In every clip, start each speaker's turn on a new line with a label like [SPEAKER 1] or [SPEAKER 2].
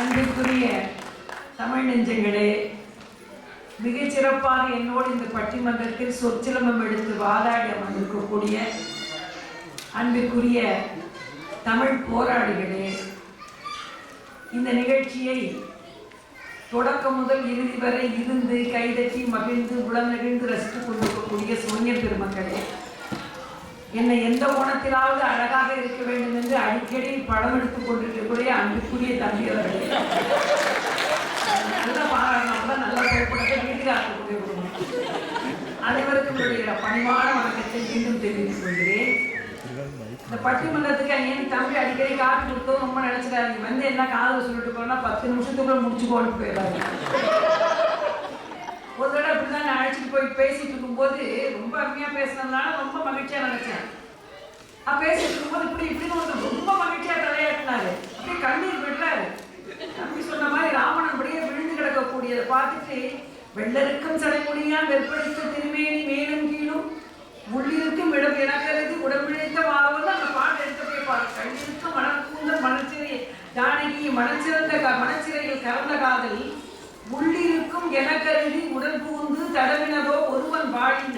[SPEAKER 1] அன்பிற்குரிய தமிழ் நெஞ்சங்களே மிகச் சிறப்பாக என்னோடு இந்த பட்டிமன்றத்தில் சொற்சிலம்பம் எடுத்து வாதாடி அமர்ந்திருக்கக்கூடிய அன்பிற்குரிய தமிழ் போராளிகளே இந்த நிகழ்ச்சியை தொடக்கம் முதல் இறுதி வரை இருந்து கைதட்டி மகிழ்ந்து உளநெகிழ்ந்து ரசித்துக் கொண்டிருக்கக்கூடிய சோனிய பெருமக்களே என்னை எந்த கோணத்திலாவது அழகாக இருக்க வேண்டும் என்று அடிக்கடி படம் எடுத்துக் கொண்டிருக்கக்கூடிய அன்புக்குரிய தம்பியவர்களே நல்ல பாராட்டமாக நல்ல புகைப்படத்தை வீட்டுக்காரத்தை கொண்டு அனைவருக்கும் என்னுடைய பணிவான வணக்கத்தை மீண்டும் தெரிவித்துக் கொள்கிறேன். இந்த பட்டிமன்றத்துக்கு என் தம்பி அடிக்கடி காப்பி கொடுத்தோம் ரொம்ப நினைச்சிடாதீங்க வந்து என்ன காதல் சொல்லிட்டு போனா பத்து நிமிஷத்துக்குள்ள முடிச்சு போட்டு போயிடாது ஒரு தடவை போய் பேசிட்டு இருக்கும்போது ரொம்ப அருமையா பேசினதுனால ரொம்ப மகிழ்ச்சியா நினைச்சேன். பேசிட்டு இருக்கும்போது இப்படி இப்படின்னு ஒருத்தர் ரொம்ப மகிழ்ச்சியா தலையாட்டினாரு. அப்படியே கண்ணீர் விடுறாரு. தம்பி சொன்ன மாதிரி ராவணன் அப்படியே விழுந்து கிடக்கக்கூடியதை பார்த்துட்டு வெள்ளருக்கும் சடைமுடியா வெற்படுத்த திருமேனி மேலும் கீழும் உள்ளிருக்கும் இடம் எனக்கிறது உடம்பிழைத்த வாழ்வது அந்த பாட்டு எடுத்து போய் பாரு. கண்ணிருக்கும் மனக்கூந்த மனச்சிறை ஜானகி மனச்சிறந்த மனச்சிறையில் கறந்த காதல் உள்ளிருக்கும் எனக்கருதி தடவினதோ ஒருவன் வாழின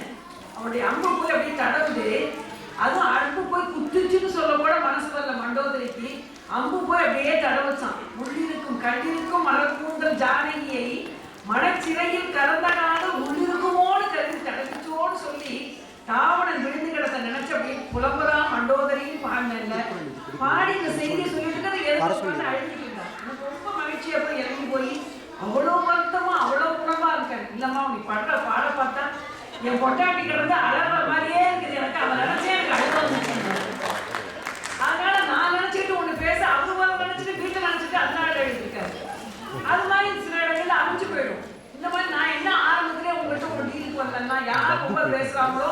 [SPEAKER 1] அவனுடைய அம்பு போய் அப்படியே தடவுது. அதுவும் அம்பு போய் குத்துச்சுன்னு சொல்ல கூட மனசு வரல மண்டோதரிக்கு அம்பு போய் அப்படியே தடவச்சான். உள்ளிருக்கும் கண்ணிருக்கும் மலர்கூந்தல் ஜானகியை மனச்சிறையில் கறந்த காலம் உள்ளிருக்குமோன்னு கருதி தடவிச்சோன்னு சொல்லி தாவணன் விழுந்து கிடந்த நினைச்சு அப்படியே புலம்புறா மண்டோதரியும் பாடினல பாடி இந்த செய்தியை சொல்லிட்டு அதை எடுத்து அழுதிட்டு இருந்தான் எனக்கு ரொம்ப மகிழ்ச்சியா போய் இறங்கி போய் அவ்வளோ வருத்தமா அவ்வளோ குணமா இருக்கேன் இல்லம்மா நீ படுற பாட பார்த்தா என் பொட்டாட்டி கிடந்து அழகிற மாதிரியே இருக்குது. எனக்கு அவன் நினைச்சே எனக்கு அழுக வந்துச்சு அதனால நான் நினைச்சிட்டு ஒண்ணு பேச அவங்க வந்து நினைச்சிட்டு வீட்டை நினைச்சிட்டு அதனால எழுதிருக்காரு அது மாதிரி சில இடங்கள்ல அமைஞ்சு போயிடும் இந்த மாதிரி நான் என்ன ஆரம்பத்திலே உங்கள்கிட்ட ஒரு டீலுக்கு வந்தேன்னா யார் ரொம்ப பேசுறாங்களோ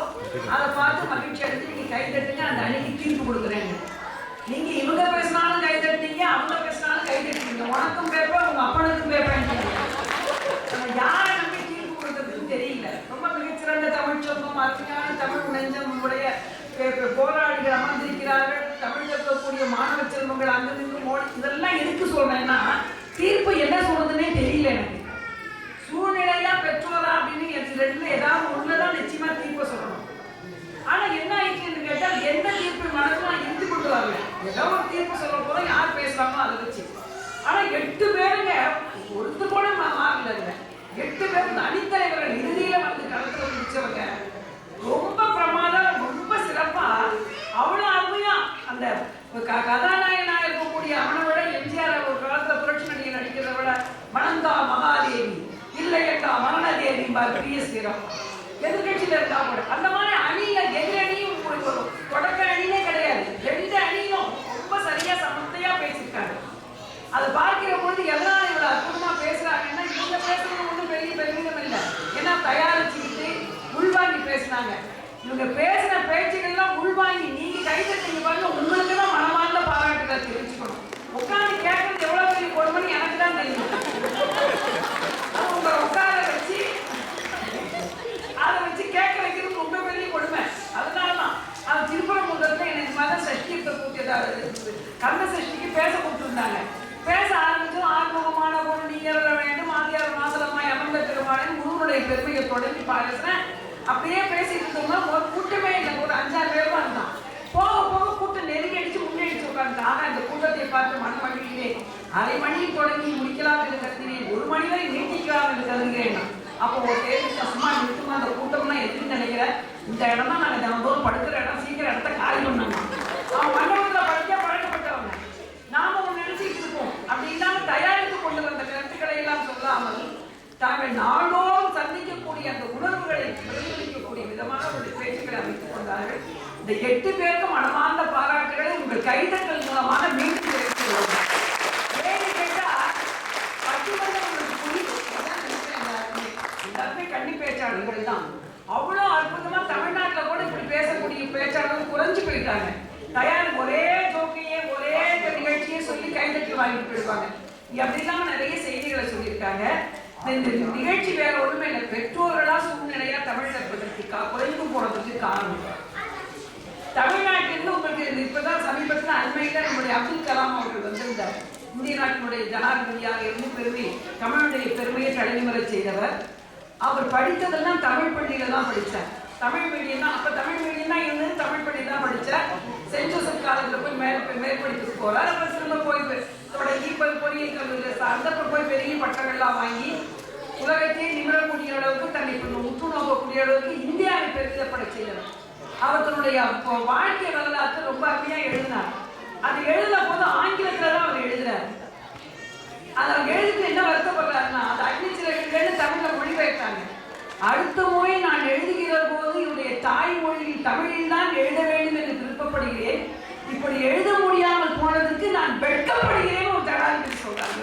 [SPEAKER 1] அதை பார்த்து மகிழ்ச்சி அடைஞ்சு நீங்க கை தட்டுங்க அந்த அன்னைக்கு தீர்ப்பு கொடுக்குறேங்க நீங்க இவங்க பேசினாலும் கை தட்டிங்க அவங்க பேசினாலும் கை தட்டிங்க உனக்கும் பேப்பேன் உங்க அப்பனுக்கும் பேப்பேன் யாரை நம்பி தீர்ப்பு கொடுக்கறதுன்னு தெரியல ரொம்ப மிகச்சிறந்த தமிழ் சொந்தம் அருமையான தமிழ் நெஞ்சம் உடைய பே- பே- போராளிகள் அமர்ந்திருக்கிறார்கள் தமிழ் கற்கக்கூடிய மாணவ செல்வங்கள் அங்க நின்று மோடி இதெல்லாம் எதுக்கு சொல்றேன்னா தீர்ப்பு என்ன சொல்றதுன்னே தெரியல எனக்கு சூழ்நிலையா பெற்றோரா அப்படின்னு ரெண்டுல ஏதாவது ஒண்ணுதான் நிச்சயமா தீர்ப்பு சொல்லணும். ஆனா என்ன ஆயிடுச்சுன்னு கேட்டால் எந்த தீர்ப்பு மனசுல இருந்து கொண்டு வரல. ஏதோ ஒரு தீர்ப்பு சொல்ல போதும் யார் பேசுறாங்களோ அதை வச்சு. ஆனா எட்டு பேருங்க ஒருத்தர் கூட மாறல எட்டு பேர் தனித்தலைவர்கள் இறுதியில வந்து களத்துல முடிச்சவங்க ரொம்ப பிரமாதம் ரொம்ப சிறப்பா அவ்வளவு அருமையா அந்த க- கதாநாயகனா இருக்கக்கூடிய அவனை விட எம்ஜிஆர் ஒரு காலத்துல புரட்சி நடிகை நடிக்கிறத விட மனந்தா மகாதேவி. இல்லை என்றா மரணதேவி பிரிய ஸ்ரீராம் எதிர்கட்சியில் இருந்தா கூட. அந்த மாதிரி அணியில எதிர் அணியும் உங்களுக்கு ஒரு தொடக்க அணியே கிடையாது. எந்த அணியும் ரொம்ப சரியா சமத்தையா பேசியிருக்காங்க. அதை பார்க்கிற பொழுது எல்லாம் இவ்வளவு அற்புதமா பேசுறாங்கன்னா இவங்க பேசுறது ஒண்ணும் பெரிய பெருமிதம் இல்லை. ஏன்னா தயாரிச்சுக்கிட்டு உள்வாங்கி பேசுனாங்க. இவங்க பேசின பேச்சுகள்லாம் உள்வாங்கி நீங்க கைதட்டீங்க பாருங்க உங்களுக்கு தான் மனமார்ந்த பாராட்டுகளை தெரிவிச்சுக்கணும். உட்காந்து கேட்கறது எவ்வளவு பெரிய கொடுமைன்னு எனக்கு தான் தெரியும். உங்களை உட்கார வச்சு அதை வச்சு கேட்க வைக்கிறது ரொம்ப பெரிய கொடுமை. அதனால தான் அது திருப்பரங்குன்றத்தில் எனக்கு மத சஷ்டியத்தை கூட்டியதாக கந்த சஷ்டிக்கு பேச கூப்பிட்டுருந்தாங்க பேச ஆரம்பிச்சும் ஆறுமுகமான பொண்ணு ஏற வேண்டும் ஆதியார் மாசலமாய் அமர்ந்த பெருமாளின் முருகனுடைய பெருமையை தொடங்கி பேசுறேன் அப்படியே பேசிட்டு இருந்தோம்னா ஒரு கூட்டமே இல்லை ஒரு அஞ்சாறு பேர் இருந்தான் போக போக கூட்டம் நெருங்கி அடிச்சு முன்னெடுத்து உட்கார்ந்து ஆனா இந்த கூட்டத்தை பார்த்து மன மகிழ்ச்சியிலே அரை மணியில் தொடங்கி முடிக்கலாம் என்று வரை நீட்டிக்கலாம் அப்போ ஒரு கேள்வி சும்மா நிறுத்துமா? அந்த கூட்டம்னா எதுன்னு நினைக்கிறேன் இந்த இடம் தான் நாங்கள் தினந்தோறும் படுக்கிற இடம் சீக்கிரம் இடத்த காலி பண்ணாங்க அவன் மண்டபத்தில் படிக்க பழக்கப்பட்டவங்க நாம ஒன்று நினைச்சிட்டு இருப்போம். அப்படி இல்லாம தயாரித்து கொண்டு வந்த கருத்துக்களை எல்லாம் சொல்லாமல் தாங்கள் நாளோறும் சந்திக்கக்கூடிய அந்த உணர்வுகளை பிரதிபலிக்கக்கூடிய விதமான ஒரு பேச்சுக்களை அமைத்துக் கொண்டார்கள். இந்த எட்டு பேருக்கும் மனமார்ந்த பாராட்டுகளை உங்கள் கைதங்கள் மூலமாக மீண்டும் தெரிவித்துக் கொள்கிறேன். ஏன்னு கேட்டா பட்டிமன்றம் உங்களுக்கு புரியும் அதான் நினைக்கிறேன் எல்லாருமே. எல்லாருமே கன்னி பேச்சாளர்கள் தான் அவ்வளோ அற்புதமா தமிழ்நாட்டில் கூட இப்படி பேசக்கூடிய பேச்சாளர்கள் குறைஞ்சு போயிட்டாங்க. தயார் ஒரே ஜோக்கையே ஒரே நிகழ்ச்சியே சொல்லி கைதட்டி வாங்கிட்டு போயிடுவாங்க. அப்படிலாம் நிறைய செய்திகளை சொல்லியிருக்காங்க. இந்த நிகழ்ச்சி வேற ஒண்ணுமே இல்லை. பெற்றோர்களா சூழ்நிலையா தமிழ் கற்பதற்கு குறைந்து போனதுக்கு காரணம். தமிழ்நாட்டிலிருந்து உங்களுக்கு இப்பதான் சமீபத்தில் அண்மையில் நம்முடைய அப்துல் கலாம் அவர்கள் வந்திருந்தார். இந்திய நாட்டினுடைய ஜனாதிபதியாக இருந்து பெருமை தமிழுடைய பெருமையை தலைமுறை செய்தவர். அவர் படித்ததெல்லாம் தமிழ் பள்ளியில தான் படித்தார் தமிழ் மீடியம் தான் அப்போ தமிழ் மீடியம் தான் இருந்து தமிழ் பள்ளி தான் படித்தேன் சென்ட் ஜோசப் காலேஜில் போய் மேல் மேற்படிப்புக்கு போகிறார் அப்புறம் திரும்ப போய் தொடங்கி போய் பொறியியல் கல்லூரியில் சார்ந்து அப்புறம் போய் பெரிய பட்டங்கள்லாம் வாங்கி உலகத்தையே நிமிடக்கூடிய அளவுக்கு தன்னை உற்று நோக்கக்கூடிய அளவுக்கு இந்தியாவை பெருமிதப்பட செய்தவர் அவர் தன்னுடைய வாழ்க்கை வரலாற்று ரொம்ப அருமையாக எழுதினார். அது எழுத போது ஆங்கிலத்தில் தான் அவர் எழுதுறாரு. அதை எழுதிட்டு என்ன வருத்தப்படுறாருன்னா அது அக்னிச்சிறகுன்னு தமிழில் மொழிபெயர்த்தாங்க. அடுத்த முறை நான் எழுதுகிற போது என்னுடைய தாய்மொழியில் தமிழில் தான் எழுத வேண்டும் என்று விருப்பப்படுகிறேன். இப்படி எழுத முடியாமல் போனதுக்கு நான் வெட்கப்படுகிறேன் ஒரு ஜனாதிபதி சொல்றாங்க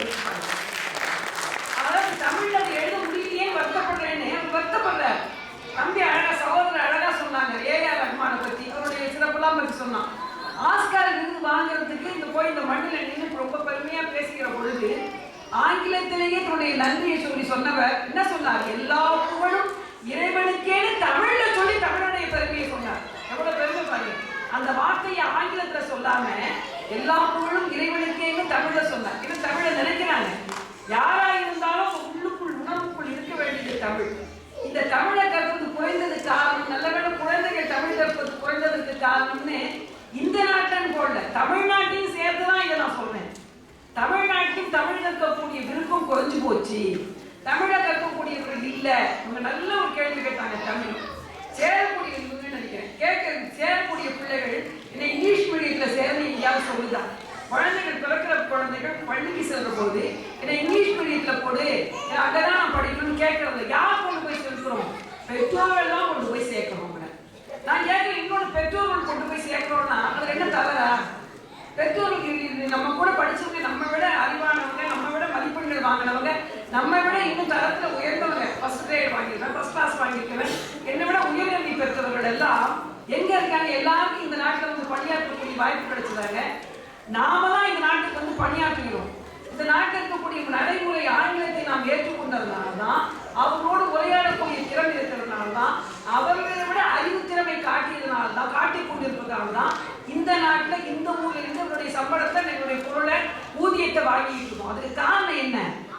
[SPEAKER 1] அதாவது தமிழ்ல அதை எழுத முடியலையே வருத்தப்படுறேன்னு அவர் தம்பி அழகா சகோதரர் அழகா சொன்னாங்க ஏஆர் ரஹ்மானை பத்தி. அவருடைய சிறப்பெல்லாம் பத்தி சொன்னான். ஆஸ்கார் விருது வாங்குறதுக்கு இந்த போய் இந்த மண்ணில் நின்று ரொம்ப பெருமையா பேசுகிற பொழுது ஆங்கிலத்திலேயே தன்னுடைய நன்றியை சொல்லி சொன்னவர் என்ன சொன்னார்? எல்லா புகழும் இறைவனுக்கேன்னு தமிழ்ல சொல்லி தமிழனுடைய பெருமையை சொன்னார். எவ்வளவு பெருமை பாருங்க. அந்த வார்த்தையை ஆங்கிலத்துல சொல்லாம எல்லா புகழும் இறைவனுக்கேன்னு தமிழ்ல சொன்னார். இது தமிழை நினைக்கிறாங்க யாரா இருந்தாலும் உள்ளுக்குள் உணர்வுக்குள் இருக்க வேண்டியது தமிழ். இந்த தமிழை கற்பது குறைந்தது காரணம். நல்லவேளை குழந்தைகள் தமிழ் கற்பது குறைந்ததுக்கு காரணம்னு இந்த நாட்டன் போடல தமிழ்நாட்டையும் சேர்த்துதான் இதை நான் சொல்றேன். இருக்கக்கூடிய விருப்பம் குறைஞ்சு போச்சு. தமிழை கற்கக்கூடியவர்கள் இல்ல. அவங்க நல்ல ஒரு கேள்வி கேட்டாங்க தமிழ். சேரக்கூடிய நினைக்கிறேன். கேட்க சேரக்கூடிய பிள்ளைகள் என்ன இங்கிலீஷ் மீடியத்துல சேர்ந்து எங்கேயாவது சொல்லுதா? குழந்தைகள் பிறக்கிற குழந்தைகள் பள்ளிக்கு செல்ற போது என்ன இங்கிலீஷ் மீடியத்துல போடு. அங்கே அங்கதான் நான் படிக்கணும்னு கேட்கறது யார் கொண்டு போய் சேர்க்கிறோம் பெற்றோர்கள் தான் கொண்டு போய் சேர்க்கணும் நான் கேட்கிறேன் இன்னொன்று பெற்றோர்கள் கொண்டு போய் சேர்க்கிறோம்னா அதுல என்ன தவறா? பெற்றோருக்கு நம்ம கூட படிச்சவங்க நம்ம விட அறிவானவங்க நம்ம விட மதிப்பெண்கள் வாங்கினவங்க நம்ம விட இன்னும் தரத்துல உயர்ந்தவங்க. ஃபர்ஸ்ட் கிரேட் வாங்கியிருக்கேன் ஃபர்ஸ்ட் கிளாஸ் வாங்கியிருக்கேன். என்னை விட உயர்கல்வி பெற்றவர்கள் எல்லாம் எங்க இருக்காங்க? எல்லாருக்கும் இந்த நாட்டுல வந்து பணியாற்றக்கூடிய வாய்ப்பு கிடைச்சிருக்காங்க நாம தான் இந்த நாட்டுக்கு வந்து பணியாற்றுகிறோம் இந்த நாட்டில் இருக்கக்கூடிய நடைமுறை ஆங்கிலத்தை நாம் ஏற்றுக்கொண்டதுனால தான் அவர்களோடு உரையாடக்கூடிய திறன் இருக்கிறதுனால தான் அவர்களை விட அறிவு திறமை காட்டியதுனால தான் காட்டிக் கொண்டிருப்பதால் தான் இந்த நாட்டில் இந்த ஊரில் இருந்து என்னுடைய சம்பளத்தை என்னுடைய பொருளை ஊதியத்தை வாங்கிட்டு இருக்கோம். அதுக்கு காரணம் என்ன?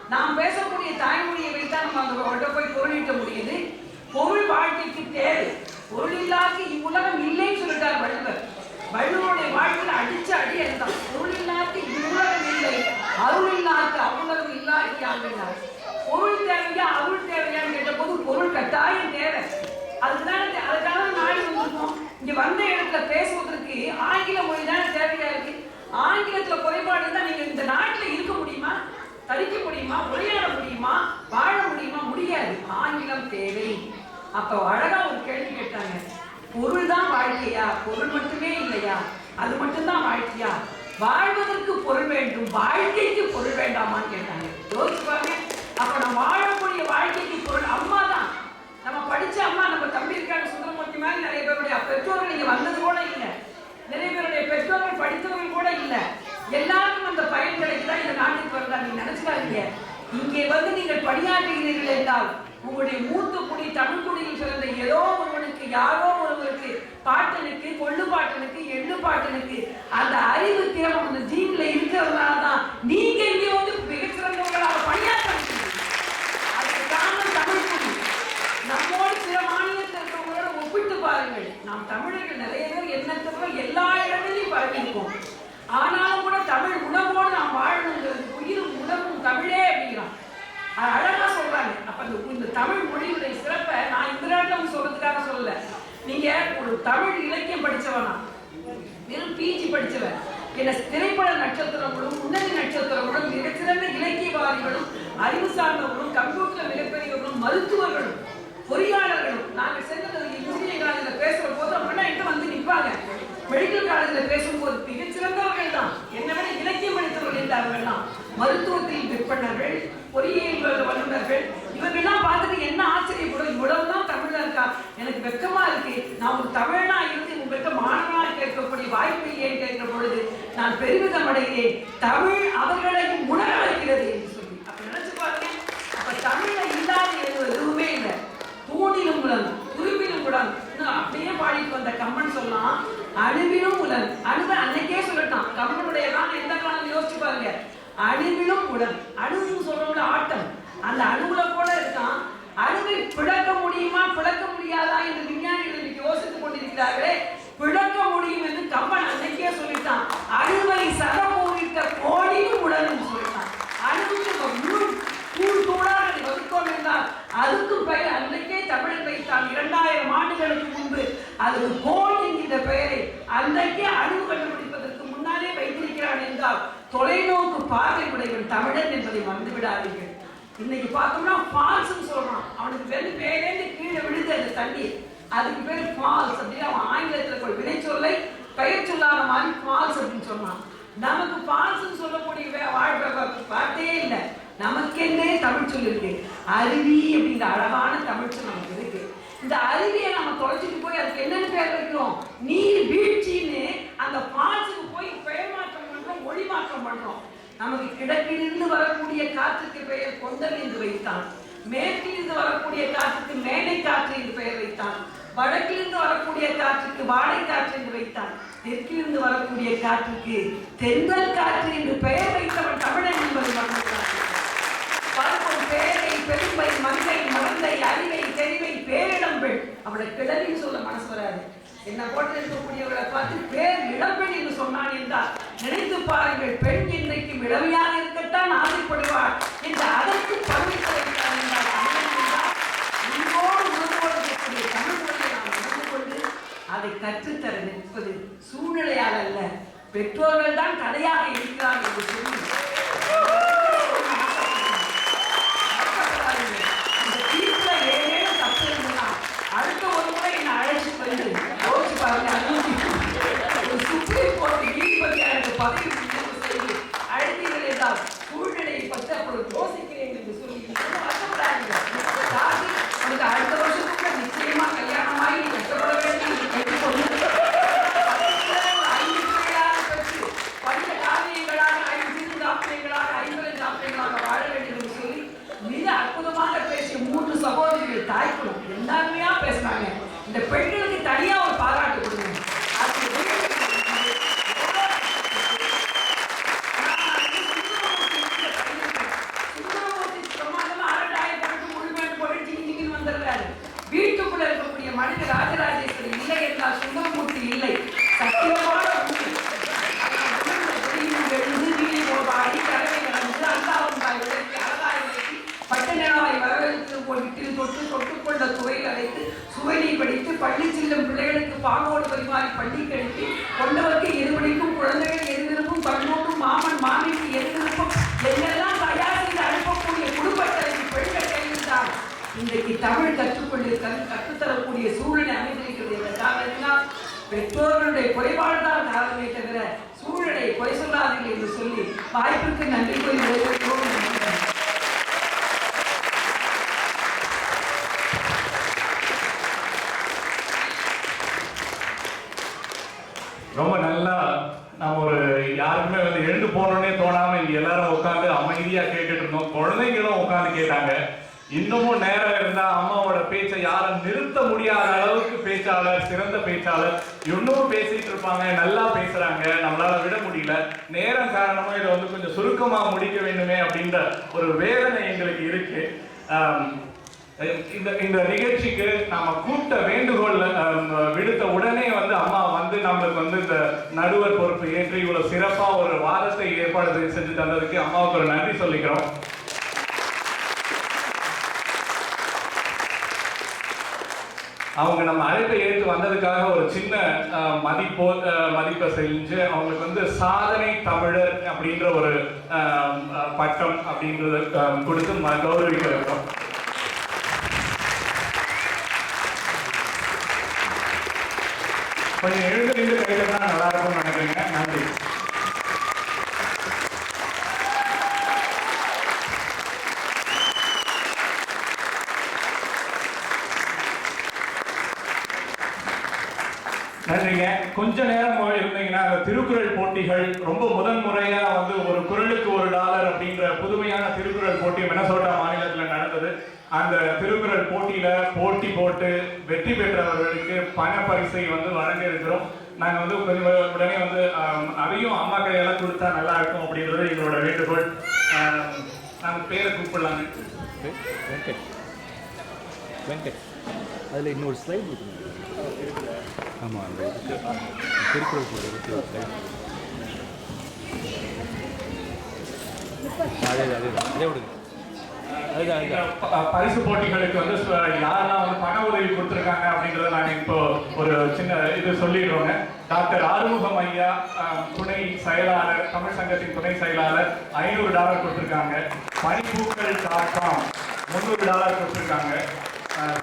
[SPEAKER 1] நாம் பேசக்கூடிய தாய்மொழியை வைத்தா நம்ம அந்த அவர்கிட்ட போய் பொருளீட்ட முடியுது. பொருள் வாழ்க்கைக்கு தேவை. பொருள் இல்லாத இவ்வுலகம் இல்லைன்னு சொல்லிட்டார் வள்ளுவர். வள்ளுவருடைய வாழ்க்கையில் அடிச்ச அடி அதுதான். பொருள் இல்லாத இவ்வுலகம் இல்லை. அருள் இல்லாத அவ்வுலகம் இல்லாத பொருள் தேவையா அருள் தேவையான்னு கேட்டபோது பொருள் கட்டாயம் தேவை. அதுதான் அதுக்காக நாடி வந்திருக்கோம். இங்க வந்த இடத்துல பேசுவதற்கு ஆங்கில மொழி தானே தேவையா இருக்கு. ஆங்கிலத்துல குறைபாடு இருந்தா நீங்க இந்த நாட்டுல இருக்க முடியுமா? தரிக்க முடியுமா? உரையாட முடியுமா? வாழ முடியுமா? முடியாது. ஆங்கிலம் தேவை. அப்ப அழகா ஒரு கேள்வி கேட்டாங்க. பொருள் தான் வாழ்க்கையா? பொருள் மட்டுமே இல்லையா? அது மட்டும்தான் வாழ்க்கையா? வாழ்வதற்கு பொருள் வேண்டும் வாழ்க்கைக்கு பொருள் வேண்டாமான்னு கேட்டாங்க. யோசிச்சு அப்ப நம்ம வாழக்கூடிய வாழ்க்கைக்கு பொருள் அம்மா தான். நம்ம படிச்ச அம்மா நம்ம தம்பி இருக்காங்க சுந்தரமூர்த்தி மாதிரி நிறைய பேருடைய பெற்றோர்கள் இங்க வந்தது கூட இல்லை. நிறைய பேருடைய பெற்றோர்கள் படித்தவர்கள் கூட இல்லை. எல்லாருக்கும் அந்த பயன் கிடைக்குதா? இந்த நாட்டுக்கு வருதா? நீங்க நினைச்சுக்காதீங்க. இங்கே வந்து நீங்கள் பணியாற்றுகிறீர்கள் என்றால் உங்களுடைய மூத்த குடி தமிழ் குடியில் பிறந்த ஏதோ ஒருவனுக்கு யாரோ ஒருவருக்கு பாட்டனுக்கு கொள்ளு பாட்டனுக்கு எள்ளு இருக்கு அந்த அறிவு திறமை அந்த ஜீன்ல இருக்கிறதுனால தான் நீங்க இங்க வந்து மிகச்சிறந்தவங்களாக பணியாற்ற அதுக்கு காரணம் தமிழ் குடி நம்மோடு பிற மாநிலத்தில் இருக்கிறவங்களோட ஒப்பிட்டு பாருங்கள். நாம் தமிழர்கள் நிறைய பேர் எண்ணத்தோட எல்லா இடங்களிலும் பரப்பியிருக்கோம். ஆனாலும் கூட தமிழ் உணவோடு நாம் வாழணுங்கிறது உயிரும் உணவும் தமிழே அப்படிங்கிறோம் அது அழகா சொல்றாங்க. அப்ப இந்த இந்த தமிழ் மொழியுடைய சிறப்பை நான் இந்த நேரத்தில் சொல்றதுக்காக சொல்லல. நீங்க ஒரு தமிழ் வெறும் என திரைப்பட நட்சத்திரங்களும் முன்னணி நட்சத்திரங்களும் மிகச்சிறந்த இலக்கியவாதிகளும் அறிவு சார்ந்தவர்களும் கம்ப்யூட்டர் மிகப்பெரியவர்களும் மருத்துவர்களும் பொறியாளர்களும். நாங்கள் சென்றது இன்ஜினியரிங் காலேஜில் பேசுற போது அப்படின்னா எங்க வந்து நிற்பாங்க மெடிக்கல் காலேஜில் பேசும்போது மிகச்சிறந்தவர்கள் தான். என்னை விட இலக்கியம் படித்தவர்கள் என்றார்கள் தான் மருத்துவத்தில் விற்பனர்கள் பொறியியல் வல்லுநர்கள் இவர்கள்லாம் பார்த்துட்டு என்ன ஆச்சரியப்படும். இவ்வளவுதான் தமிழா இருக்கா? எனக்கு வெக்கமா இருக்கு. நான் ஒரு தமிழனா இருந்து உங்கள்கிட்ட மாணவ கேட்கக்கூடிய வாய்ப்பு ஏன் கேட்கிற பொழுது நான் பெருமிதம் அடைகிறேன். தமிழ் அவர்களையும் உணர வைக்கிறது என்று சொல்லி அப்ப நினைச்சு பாருங்க அப்ப தமிழ்ல இல்லாத எதுவும் எதுவுமே இல்லை தூணிலும் உலன் துரும்பிலும் உலன் இன்னும் அப்படியே பாடிட்டு வந்த கம்மன் சொல்லலாம் அணுவிலும் உலன் அணுவை அன்னைக்கே சொல்லட்டான் கம்மனுடைய தான் எந்த காலம் யோசிச்சு பாருங்க கோடினும் உடன் அணுன்னு சொல்றோம்ல ஆட்டம் அந்த அணுவுல கூட இருக்கான் அணுவை பிளக்க முடியுமா பிளக்க முடியாதா என்று விஞ்ஞானிகள் இன்னைக்கு யோசித்துக் கொண்டிருக்கிறார்களே பிளக்க முடியும் என்று கம்பன் அன்னைக்கே சொல்லிட்டான் அணுவை சதமூவித்த கோடியும் உடனும் சொல்லிட்டான் அணுவுக்கு முழு தூள் தூளாக அதை வகுத்தோம் என்றால் அதுக்கு பெயர் அன்றைக்கே தமிழன் வைத்தான் இரண்டாயிரம் ஆண்டுகளுக்கு முன்பு அதுக்கு கோல் என்கின்ற பெயரை அன்றைக்கே அறிவு கண்டுபிடிப்பதற்கு முன்னாலே வைத்திருக்கிறான் என்றால் தொலைநோக்கு பார்வை உடையவன் தமிழன் என்பதை மறந்து விடாதீர்கள் இன்னைக்கு பார்த்தோம்னா ஃபால்ஸ்னு சொல்றான். அவனுக்கு வெறும் பேரேந்து கீழே விழுது அந்த தண்ணி. அதுக்கு பேர் ஃபால்ஸ் அப்படின்னு அவன் ஆங்கிலத்தில் ஒரு வினைச்சொல்லை பெயர் சொல்லாத மாதிரி ஃபால்ஸ் அப்படின்னு சொன்னான். நமக்கு ஃபால்ஸ்னு சொல்லக்கூடிய வே- வாழ்க்கை வார்த்தையே இல்லை. நமக்கென்னே தமிழ் சொல் அருவி அப்படிங்கிற அழகான தமிழ் சொல் நமக்கு இருக்கு. இந்த அருவியை நம்ம தொலைச்சிட்டு போய் அதுக்கு என்னென்ன பேர் வைக்கிறோம்? நீர் வீழ்ச்சின்னு அந்த பாசுக்கு போய் பெயர் மாற்றம் பண்றோம் மொழி மாற்றம் பண்றோம். நமக்கு கிழக்கிலிருந்து வரக்கூடிய காற்றுக்கு பெயர் கொந்தல் என்று வைத்தான். மேற்கிலிருந்து வரக்கூடிய காற்றுக்கு மேடை காற்று என்று பெயர் வைத்தான். வடக்கிலிருந்து வரக்கூடிய காற்றுக்கு வாடை காற்று என்று வைத்தான். தெற்கிலிருந்து வரக்கூடிய காற்றுக்கு தென்றல் காற்று என்று பெயர் வைத்தவன் தமிழன் என்பதை மறந்துவிடாதீர்கள். பார்க்கும் பேரை பெரும்பை மங்கை மறந்தை அறிவை தெரிவை பேரிடம் பெண். அவளை கிளவின்னு சொல்ல மனசு வராது. என்ன போட்டு இருக்கக்கூடியவர்களை பார்த்து பேர் இளம்பெண் என்று சொன்னான் என்றால் நினைத்து பாருங்கள் பெண் இன்றைக்கு இளமையாக இருக்கத்தான் ஆசைப்படுவார் என்று அதற்கு பதவி வைத்தார் என்றால் தமிழ் கொண்டு அதை கற்றுத்தர நிற்பது சூழ்நிலையால் அல்ல. பெற்றோர்கள் தான் தடையாக இருக்கிறார் என்று சொல்லி இந்த தீர்ப்புல ஏதேனும் தப்பு இருந்ததுன்னா, அடுத்த ஒரு முறை என்னை அழைச்சு வந்து யோசிச்சு பாருங்க, அனுமதி ஒரு சுப்ரீம் கோர்ட் நீதிபதியா எனக்கு பதவி உயர்வு செய்து அழைத்தீர்கள் என்றால் சூழ்நிலையை பற்றி அப்பொழுது யோசிக்கிறேன் என்று சொல்லி இன்னும் வருத்தப்படாதீங்க. ராஜி, உனக்கு அடுத்த வருஷத்துக்குள்ள நிச்சயமா கல்யாணமாகி நீ கஷ்டப்பட வேண்டிய நீ கேட்டுக்கொண்டு ஐந்து பிள்ளைகளாக பெற்று, பஞ்ச காவியங்களாக, ஐந்து காப்பியங்களாக, ஐம்பது காப்பியங்களாக வாழ வேண்டும் என்று சொல்லி மிக அற்புதமாக பேசிய மூன்று சகோதரிகள் தாய்க்குளம் எல்லாருமையா பேசினாங்க இந்த பெண்களுக்கு குறைபாடு தான் காரணமே தவிர சூழலை குறை சொல்லாதீர்கள் என்று சொல்லி வாய்ப்புக்கு நன்றி கூறி
[SPEAKER 2] ரொம்ப நல்லா நம்ம ஒரு யாருக்குமே வந்து எழுந்து போனோடனே தோணாம இங்க எல்லாரும் உட்காந்து அமைதியா கேட்டுட்டு இருந்தோம். குழந்தைங்களும் உட்காந்து கேட்டாங்க. இன்னமும் நேரம் இருந்தா அம்மாவோட பேச்சை யாரும் நிறுத்த முடியாத. பேச்சாளர் சிறந்த பேச்சாளர். இன்னும் பேசிட்டு இருப்பாங்க நல்லா பேசுறாங்க. நம்மளால விட முடியல. நேரம் காரணமா இதை வந்து கொஞ்சம் சுருக்கமா முடிக்க வேண்டுமே அப்படின்ற ஒரு வேதனை எங்களுக்கு இருக்கு. இந்த இந்த நிகழ்ச்சிக்கு நாம கூட்ட வேண்டுகோள் விடுத்த உடனே வந்து அம்மா வந்து நம்மளுக்கு வந்து இந்த நடுவர் பொறுப்பு ஏற்று இவ்வளவு சிறப்பா ஒரு வாரத்தை ஏற்பாடு செஞ்சு தந்ததுக்கு அம்மாவுக்கு ஒரு நன்றி சொல்லிக்கிறோம். அவங்க நம்ம அழைப்பை ஏற்று வந்ததுக்காக ஒரு சின்ன மதிப்போ மதிப்பை செஞ்சு அவங்களுக்கு வந்து சாதனை தமிழர் அப்படின்ற ஒரு பட்டம் அப்படின்றத கொடுத்து ம- கௌரவிக்க இருக்கோம் கொஞ்சம் எழுந்து நின்று கையிலனா நல்லா இருக்கும்னு நினைக்கிறீங்க. நன்றி நன்றிங்க கொஞ்ச நேரம் இருந்தீங்கன்னா அந்த திருக்குறள் போட்டிகள் ரொம்ப முதன் முறையா வந்து ஒரு குரலுக்கு ஒரு டாலர் அப்படின்ற புதுமையான திருக்குறள் போட்டி மெனசோட்டா மாநிலத்தில் நடந்தது. அந்த திருக்குறள் போட்டியில போட்டி போட்டு வெற்றி பெற்றவர்களுக்கு பண பரிசை வந்து வழங்க இருக்கிறோம் நாங்கள் வந்து கொஞ்சம் உடனே வந்து அதையும் அம்மா கையால கொடுத்தா நல்லா இருக்கும் அப்படின்றது எங்களோட வேண்டுகோள்.
[SPEAKER 3] நாங்கள் பேரை கூப்பிடலாங்க.
[SPEAKER 4] வெங்கட் வெங்கட் அதில் இன்னொரு ஸ்லைட் இருக்குங்க ஆமாம் அந்த இதுக்கு திருக்குறள் ஒரு. அதே அதே தான் அதே விடுங்க அதுதான்
[SPEAKER 3] இந்த
[SPEAKER 4] அதுதான்
[SPEAKER 3] ப- பரிசு போட்டிகளுக்கு வந்து யாரெல்லாம் வந்து பண உதவி கொடுத்துருக்காங்க அப்படின்றத நாங்கள் இப்போ ஒரு சின்ன இது சொல்லிடுறோங்க. டாக்டர் ஆறுமுகம் ஐயா துணை செயலாளர் தமிழ் சங்கத்தின் துணை செயலாளர் ஐநூறு டாலர் கொடுத்துருக்காங்க. பனிப்பூக்கள் டாட் காம் முந்நூறு டாலர் கொடுத்துருக்காங்க.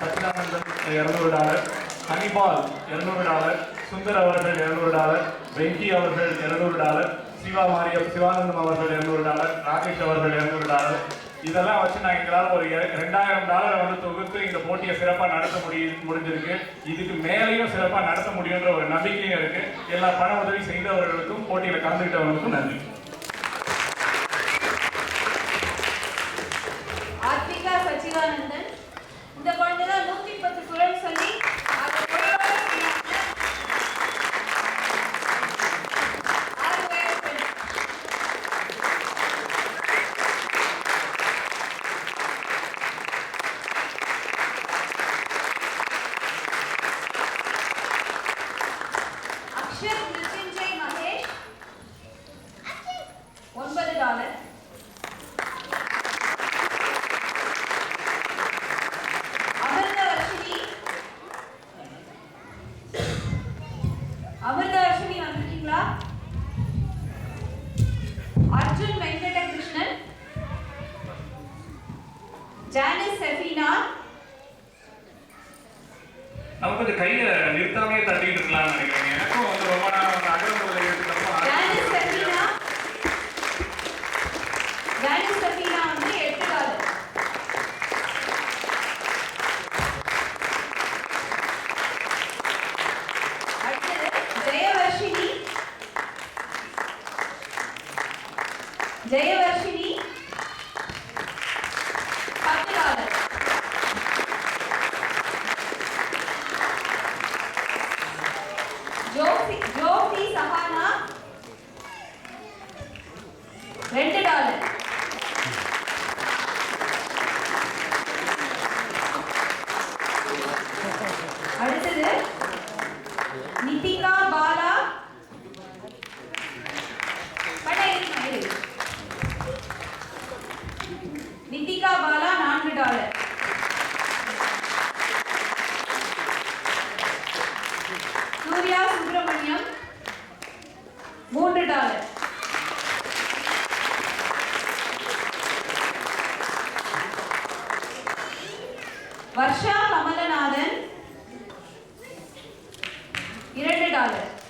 [SPEAKER 3] சச்சிதானந்தன் இரநூறு டாலர் ஹனிபால் இருநூறு டாலர் சுந்தர் அவர்கள் இருநூறு டாலர் வெங்கி அவர்கள் இருநூறு டாலர் சிவா மாரியம் சிவானந்தம் அவர்கள் இருநூறு டாலர் ராகேஷ் அவர்கள் இருநூறு டாலர் இதெல்லாம் வச்சு நான் எங்களால் ஒரு ரெண்டாயிரம் டாலரை வந்து தொகுத்து இந்த போட்டியை சிறப்பாக நடத்த முடிய முடிஞ்சிருக்கு. இதுக்கு மேலேயும் சிறப்பாக நடத்த முடியுன்ற ஒரு நம்பிக்கையும் இருக்குது எல்லா பண உதவி செய்தவர்களுக்கும் போட்டியில் கலந்துக்கிட்டவர்களுக்கும் நன்றி. நம்ம கொஞ்சம் கையை நிறுத்தாமே தட்டிட்டு இருக்கலாம்னு நினைக்கிறேன். எனக்கும் வந்து ரொம்ப நாள்
[SPEAKER 2] González.